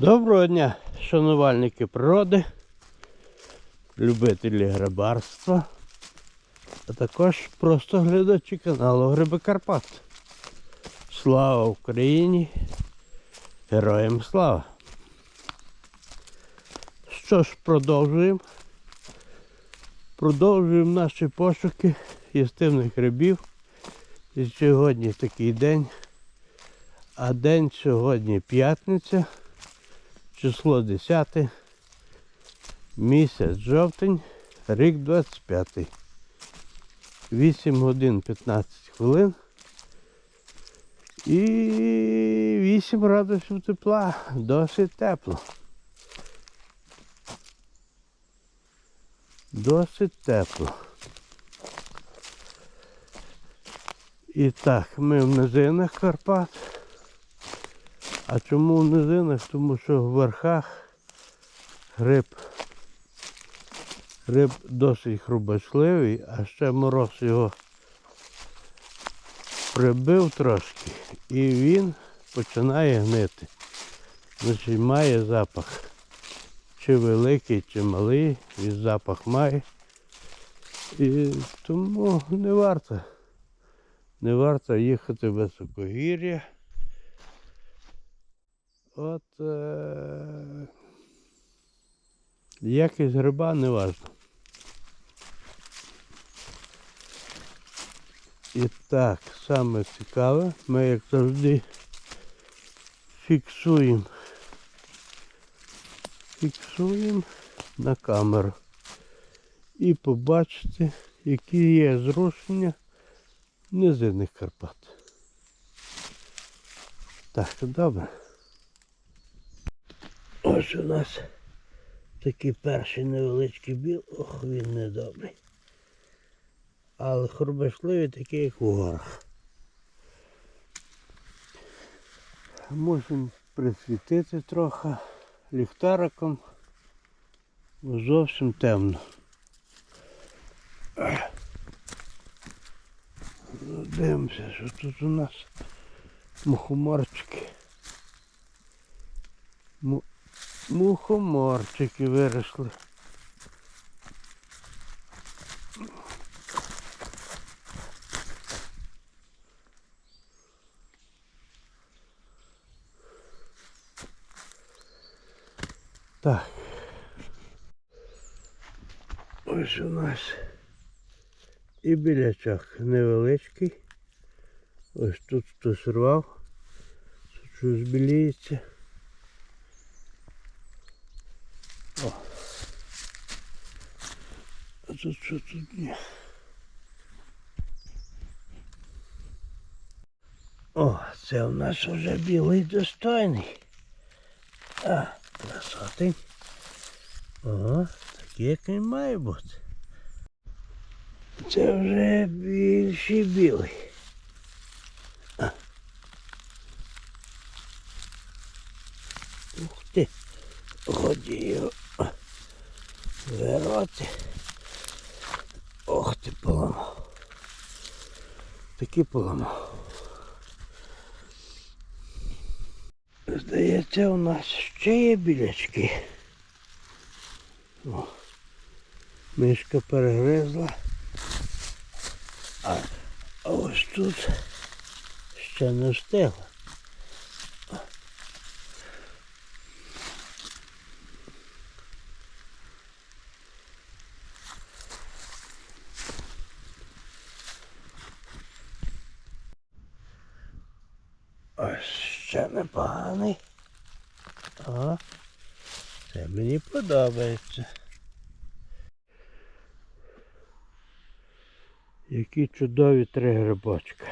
Доброго дня, шанувальники природи, любителі грибарства, а також просто глядачі каналу Гриби Карпат. Слава Україні! Героям слава! Що ж, продовжуємо. Продовжуємо наші пошуки їстивних грибів. І сьогодні такий день. А день сьогодні п'ятниця число 10, місяць жовтень, рік 25. 8 годин 15 хвилин. І 8 градусів тепла, досить тепло. Досить тепло. І так, ми в низинах Карпат. А чому в низинах? Тому що в верхах гриб, гриб досить хрубочливий, а ще мороз його прибив трошки і він починає гнити. Значить має запах. Чи великий, чи малий, він запах має. І тому не варто. Не варто їхати в високогір'я. От е- якість гриба не важно. І так, саме цікаве, ми як завжди фіксуємо. Фіксуємо на камеру. І побачите, які є зрушення низинних Карпат. Так, добре. Ось у нас такий перший невеличкий біл. Ох, він недобрий. Але хрубешливий такий, як у горах. Можемо присвітити трохи ліхтариком. Зовсім темно. Дивимося, що тут у нас мухоморчики. Му- Мухоморчики виросли. Так. Ось у нас і білячок невеличкий. Ось тут хтось рвав. Тут щось біліється. А тут що тут ні? О, це у нас вже білий достойний. А, красотень. О, такий як він має бути. Це вже більший білий. Ух ти. Годі його вироти. Ох ти поламав. Таки поламав. Здається, у нас ще є білячки. О, мишка перегризла. А ось тут ще не встигла. Ось ще непоганий. О, це мені подобається. Які чудові три грибочки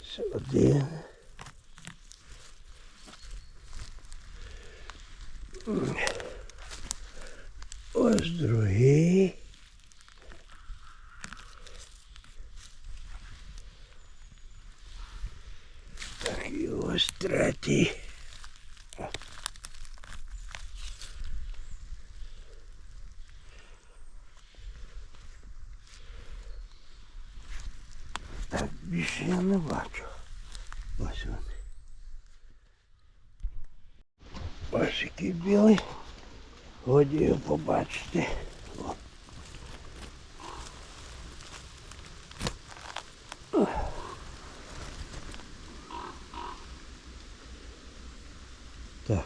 ось один. Ось другий. Так і ось третій. Так, більше я не бачу. Ось вони. Ось який білий. Годі його побачити. О. Так.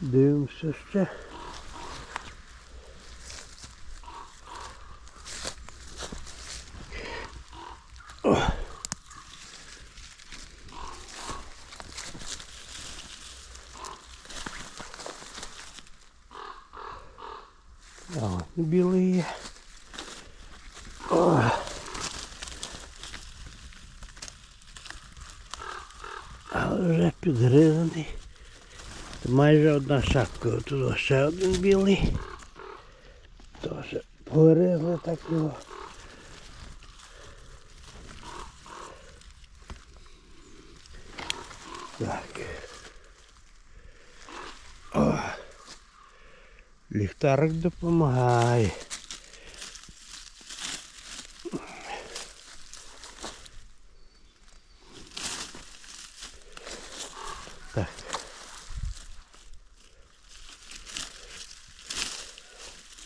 Дивимося ще. О. А от білий є. О. Але вже підгризаний. Майже одна шапка. Тут ще один білий. Теж погризли так його. Так. О. Ліхтарик допомагає.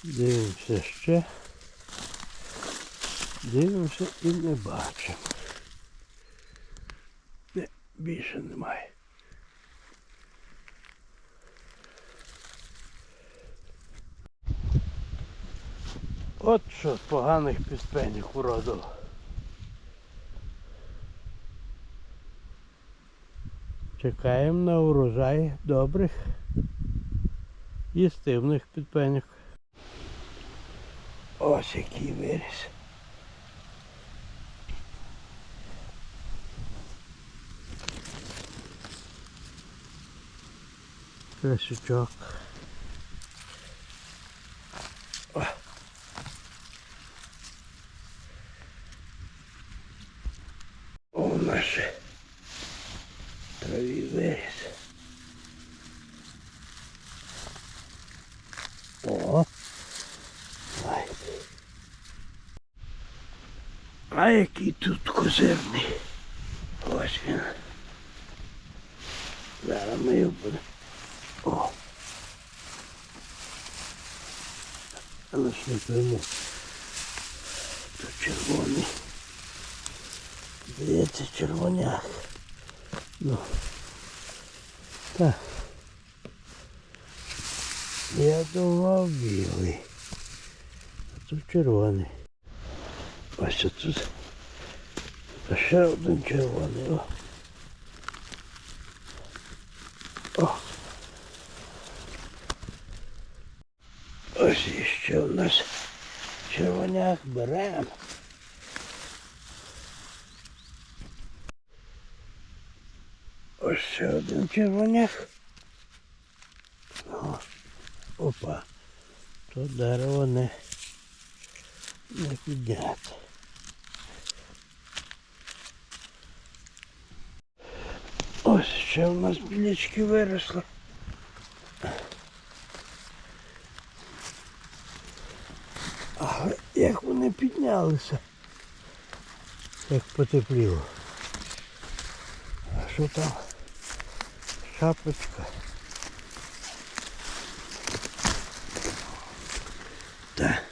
Дивимося ще. Дивимося і не бачимо. Не, більше немає. От що з поганих підпенів уродив. Чекаємо на урожай добрих їстивних підпеньок. Ось який виріс. Красючок. О. О, наше траві виріс. О. А який тут козирний. Ось він. Зараз ми його будемо. О. Але ж не пойму. Тут червоний. Здається, червоняк. Ну. Так. Я думав білий. А тут червоний. Ось тут. А ще один червоний. О. О. Ось іще у нас червоняк беремо. Ось ще один червоняк. О, опа. То дерево не, не підняти. Ось ще у нас білячки виросли. Але як вони піднялися, як потепліло. А що там? Шапочка. Так.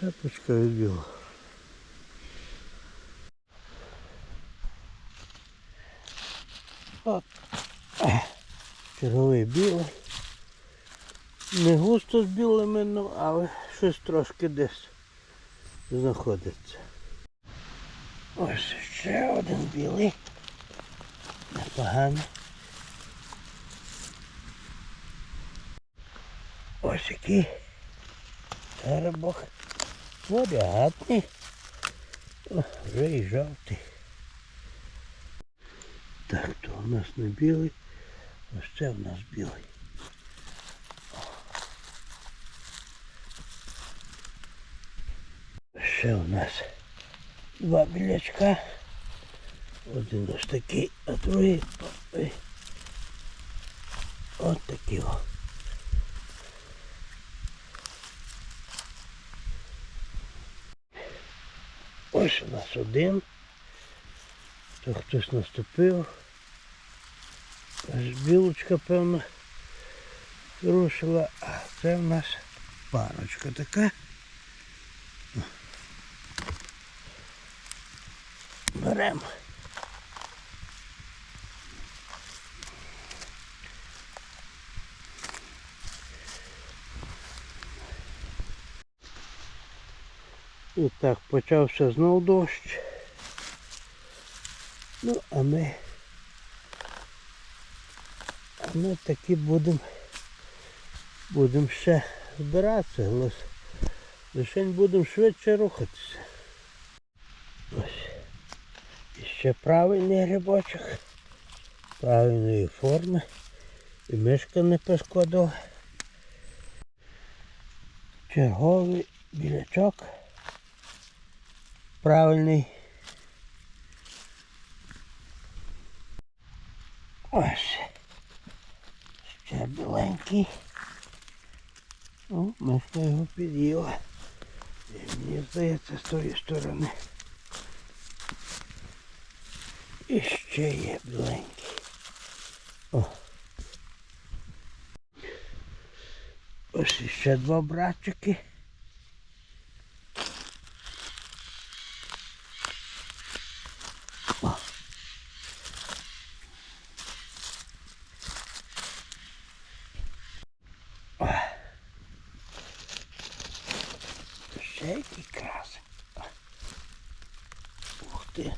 Шапочка від Білий. Не густо з білими, ну, але щось трошки десь знаходиться. Ось ще один білий. Непоганий. Ось який теребок. Варіатний. О, вже і жовтий. Так, то у нас не білий. Ось це у нас білий. Ще у нас два білячка. Один ось такий, а другий. От такі о. Ось у нас один. То хтось наступив. Аж білочка, певно, рушила, а це в нас парочка така. Беремо. І так, почався знов дощ. Ну, а ми, ми таки будемо будемо ще збиратися, лише, лише будемо швидше рухатися. Ось. І ще правильний грибочок, правильної форми. І мишка не пошкодила. Черговий білячок. Правильний. Ось. Ще біленький. О, мишка його під'їла. І мені здається з тої сторони. І ще є біленький. О. Ось ще два братчики. О. О. Ще який красик. Ух ти.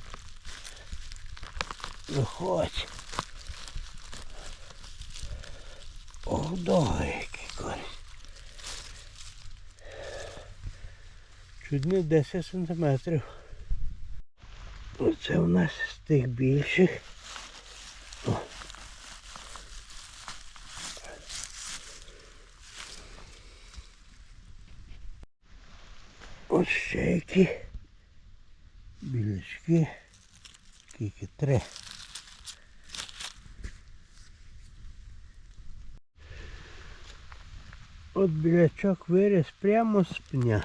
Виходь. Ох, який корінь. Чуть не 10 сантиметрів. Оце у нас з тих більших. О. Ось ще які білячки. Скільки три. От білячок виріс прямо з пня.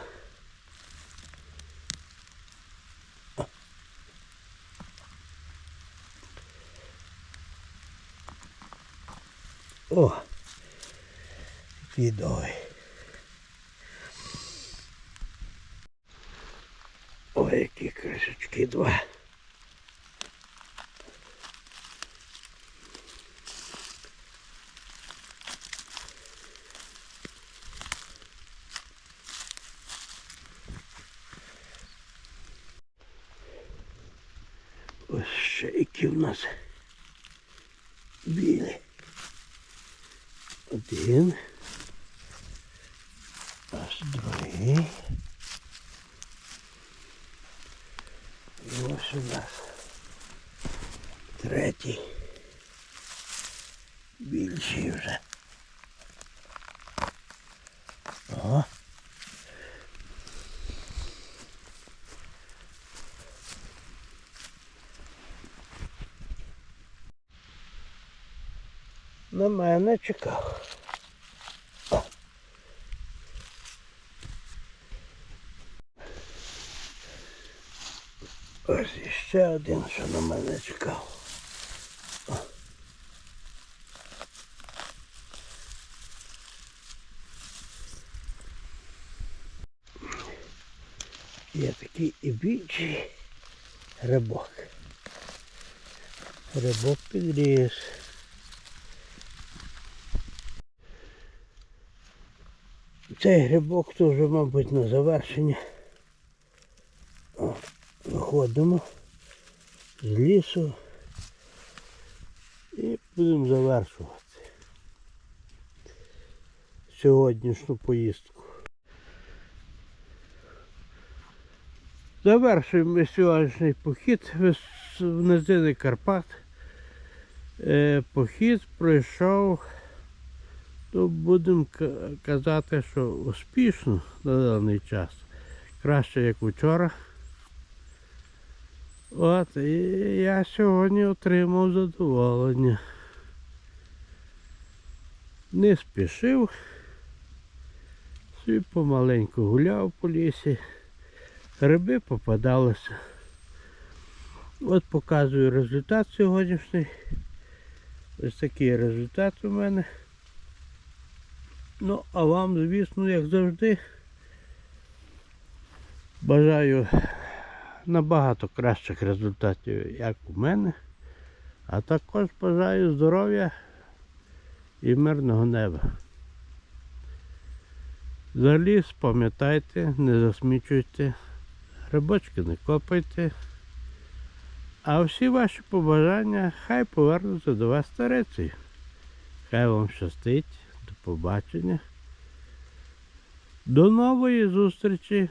О! Який довгий. Які кришечки два. Ось ще які нас білі. Один. Аж другий. І ось у нас третій. Більший вже. О. На мене чекав. Ось іще один, що на мене чекав. Є такий і більший грибок. Грибок підріс. Цей грибок теж, мабуть, на завершення. Виходимо з лісу і будемо завершувати сьогоднішню поїздку. Завершуємо сьогоднішній похід в низини Карпат. Е, Похід пройшов, то будемо казати, що успішно на даний час. Краще, як вчора. От, і я сьогодні отримав задоволення. Не спішив. Собі помаленьку гуляв по лісі. Гриби попадалися. От показую результат сьогоднішній. Ось такий результат у мене. Ну, а вам, звісно, як завжди, бажаю набагато кращих результатів, як у мене. А також бажаю здоров'я і мирного неба. За ліс пам'ятайте, не засмічуйте, грибочки не копайте. А всі ваші побажання хай повернуться до вас старицею. Хай вам щастить. До побачення. До нової зустрічі